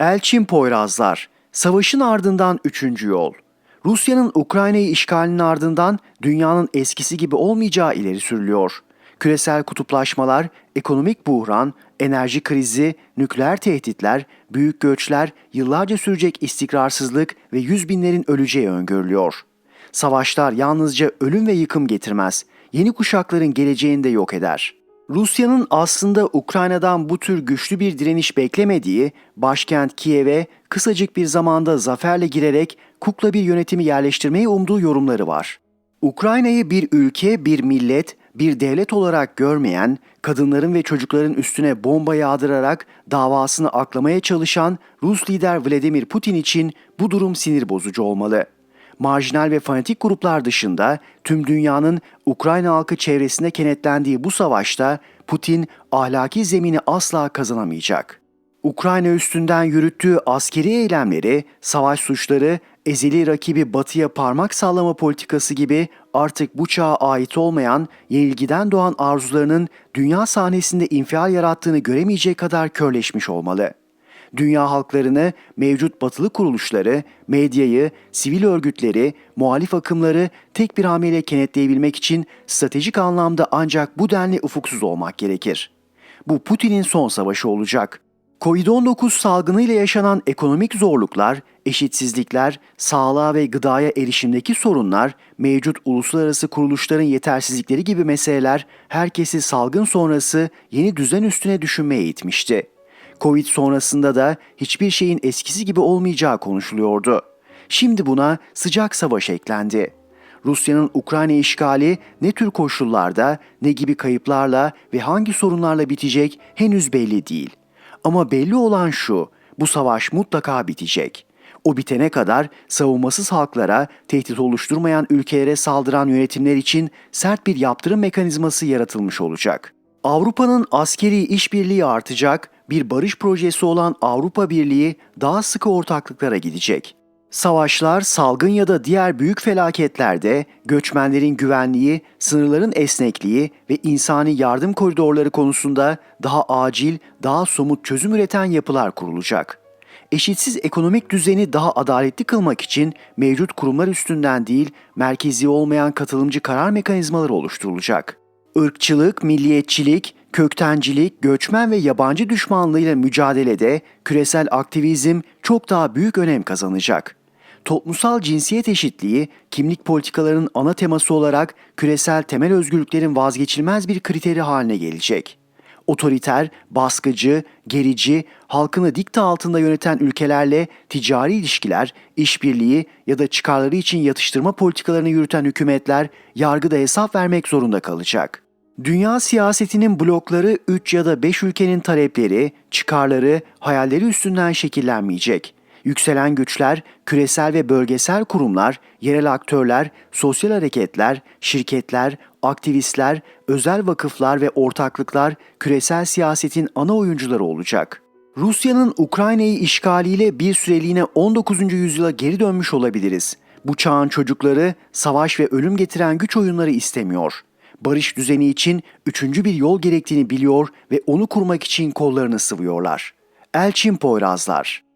Elçin Poyrazlar, savaşın ardından üçüncü yol. Rusya'nın Ukrayna'yı işgalinin ardından dünyanın eskisi gibi olmayacağı ileri sürülüyor. Küresel kutuplaşmalar, ekonomik buhran, enerji krizi, nükleer tehditler, büyük göçler, yıllarca sürecek istikrarsızlık ve yüz binlerin öleceği öngörülüyor. Savaşlar yalnızca ölüm ve yıkım getirmez, yeni kuşakların geleceğini de yok eder. Rusya'nın aslında Ukrayna'dan bu tür güçlü bir direniş beklemediği, başkent Kiev'e kısacık bir zamanda zaferle girerek kukla bir yönetimi yerleştirmeyi umduğu yorumları var. Ukrayna'yı bir ülke, bir millet, bir devlet olarak görmeyen, kadınların ve çocukların üstüne bomba yağdırarak davasını aklamaya çalışan Rus lider Vladimir Putin için bu durum sinir bozucu olmalı marjinal ve fanatik gruplar dışında tüm dünyanın Ukrayna halkı çevresinde kenetlendiği bu savaşta Putin ahlaki zemini asla kazanamayacak. Ukrayna üstünden yürüttüğü askeri eylemleri, savaş suçları, ezeli rakibi batıya parmak sallama politikası gibi artık bu çağa ait olmayan, yenilgiden doğan arzularının dünya sahnesinde infial yarattığını göremeyecek kadar körleşmiş olmalı dünya halklarını, mevcut batılı kuruluşları, medyayı, sivil örgütleri, muhalif akımları tek bir hamleyle kenetleyebilmek için stratejik anlamda ancak bu denli ufuksuz olmak gerekir. Bu Putin'in son savaşı olacak. Covid-19 salgınıyla yaşanan ekonomik zorluklar, eşitsizlikler, sağlığa ve gıdaya erişimdeki sorunlar, mevcut uluslararası kuruluşların yetersizlikleri gibi meseleler herkesi salgın sonrası yeni düzen üstüne düşünmeye itmişti. Covid sonrasında da hiçbir şeyin eskisi gibi olmayacağı konuşuluyordu. Şimdi buna sıcak savaş eklendi. Rusya'nın Ukrayna işgali ne tür koşullarda, ne gibi kayıplarla ve hangi sorunlarla bitecek henüz belli değil. Ama belli olan şu, bu savaş mutlaka bitecek. O bitene kadar savunmasız halklara, tehdit oluşturmayan ülkelere saldıran yönetimler için sert bir yaptırım mekanizması yaratılmış olacak. Avrupa'nın askeri işbirliği artacak, bir barış projesi olan Avrupa Birliği daha sıkı ortaklıklara gidecek. Savaşlar, salgın ya da diğer büyük felaketlerde göçmenlerin güvenliği, sınırların esnekliği ve insani yardım koridorları konusunda daha acil, daha somut çözüm üreten yapılar kurulacak. Eşitsiz ekonomik düzeni daha adaletli kılmak için mevcut kurumlar üstünden değil, merkezi olmayan katılımcı karar mekanizmaları oluşturulacak. Irkçılık, milliyetçilik, köktencilik, göçmen ve yabancı düşmanlığıyla mücadelede küresel aktivizm çok daha büyük önem kazanacak. Toplumsal cinsiyet eşitliği, kimlik politikalarının ana teması olarak küresel temel özgürlüklerin vazgeçilmez bir kriteri haline gelecek. Otoriter, baskıcı, gerici, halkını dikta altında yöneten ülkelerle ticari ilişkiler, işbirliği ya da çıkarları için yatıştırma politikalarını yürüten hükümetler yargıda hesap vermek zorunda kalacak. Dünya siyasetinin blokları 3 ya da 5 ülkenin talepleri, çıkarları, hayalleri üstünden şekillenmeyecek. Yükselen güçler, küresel ve bölgesel kurumlar, yerel aktörler, sosyal hareketler, şirketler, aktivistler, özel vakıflar ve ortaklıklar küresel siyasetin ana oyuncuları olacak. Rusya'nın Ukrayna'yı işgaliyle bir süreliğine 19. yüzyıla geri dönmüş olabiliriz. Bu çağın çocukları savaş ve ölüm getiren güç oyunları istemiyor barış düzeni için üçüncü bir yol gerektiğini biliyor ve onu kurmak için kollarını sıvıyorlar. Elçin Poyrazlar